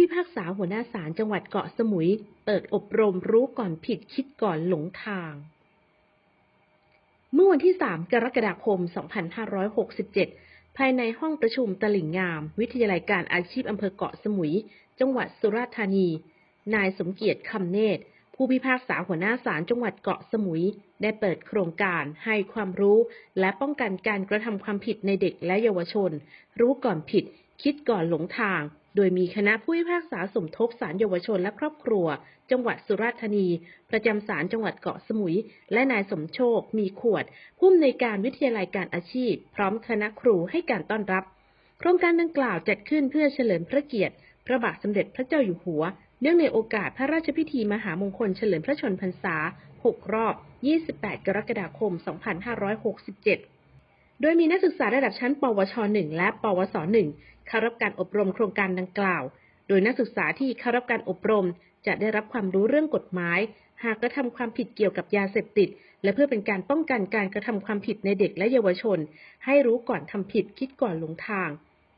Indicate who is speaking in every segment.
Speaker 1: พิพากษาหัวหน้าศาลจังหวัดเกาะสมุย เปิดอบรมรู้ก่อนผิดคิดก่อนหลงทาง เมื่อวันที่ 3 กรกฎาคม 2567 ภายในห้องประชุมตลิ่งงาม วิทยาลัยการอาชีพอำเภอเกาะสมุย จังหวัดสุราษฎร์ธานี นายสมเกียรติคำเนตรผู้พิพากษาหัวหน้าศาลจังหวัดเกาะสมุย ได้เปิดโครงการให้ความรู้ และป้องกันการกระทำความผิดในเด็กและเยาวชน รู้ก่อนผิด คิดก่อนหลงทาง โดยมีคณะผู้พิพากษาสมทบศาลเยาวชนและครอบครัว จังหวัดสุราษฎร์ธานี ประจำศาลจังหวัดเกาะสมุย และนายสมโชค มีขวด ผู้อำนวยการวิทยาลัยการอาชีพ พร้อมคณะครูให้การต้อนรับ โครงการดังกล่าวจัดขึ้นเพื่อเฉลิมพระเกียรติ พระบาทสมเด็จพระเจ้าอยู่หัว เนื่องในโอกาสพระราชพิธีมหามงคลเฉลิมพระชนมพรรษา 6 รอบ 28 กรกฎาคม 2567 โดยมีนักศึกษาระดับชั้น ปวช 1 และ ปวส 1 เข้ารับการอบรมโครงการดังกล่าว โดยนักศึกษาที่เข้ารับการอบรม จะได้รับความรู้เรื่องกฎหมาย หากกระทำความผิดเกี่ยวกับยาเสพติด และเพื่อเป็นการป้องกันการกระทำความผิดในเด็กและเยาวชน ให้รู้ก่อนทำผิดคิดก่อนหลงทาง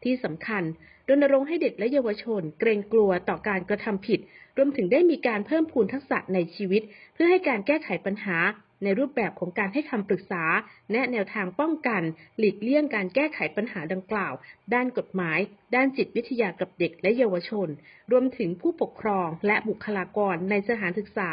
Speaker 1: ที่สำคัญรณรงค์ให้เด็กและเยาวชน เกรงกลัวต่อการกระทำผิด รวมถึงได้มีการเพิ่มพูนทักษะในชีวิต เพื่อให้การแก้ไขปัญหา ในรูปแบบของการให้คำปรึกษา แนะแนวทางป้องกัน หลีกเลี่ยงการแก้ไขปัญหาดังกล่าว ด้านกฎหมาย ด้านจิตวิทยากับเด็กและเยาวชน รวมถึงผู้ปกครองและบุคลากรในสถานศึกษา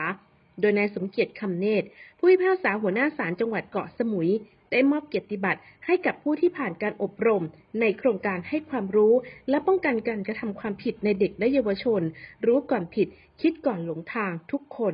Speaker 1: โดยนายสมเกียรติคำเนตรผู้พิพากษาหัวหน้าศาลจังหวัดเกาะสมุยได้มอบเกียรติบัตรให้กับผู้ที่ผ่านการอบรม ในโครงการให้ความรู้ และป้องกันการกระทำความผิดในเด็กและเยาวชน รู้ก่อนผิด คิดก่อนหลงทางทุกคน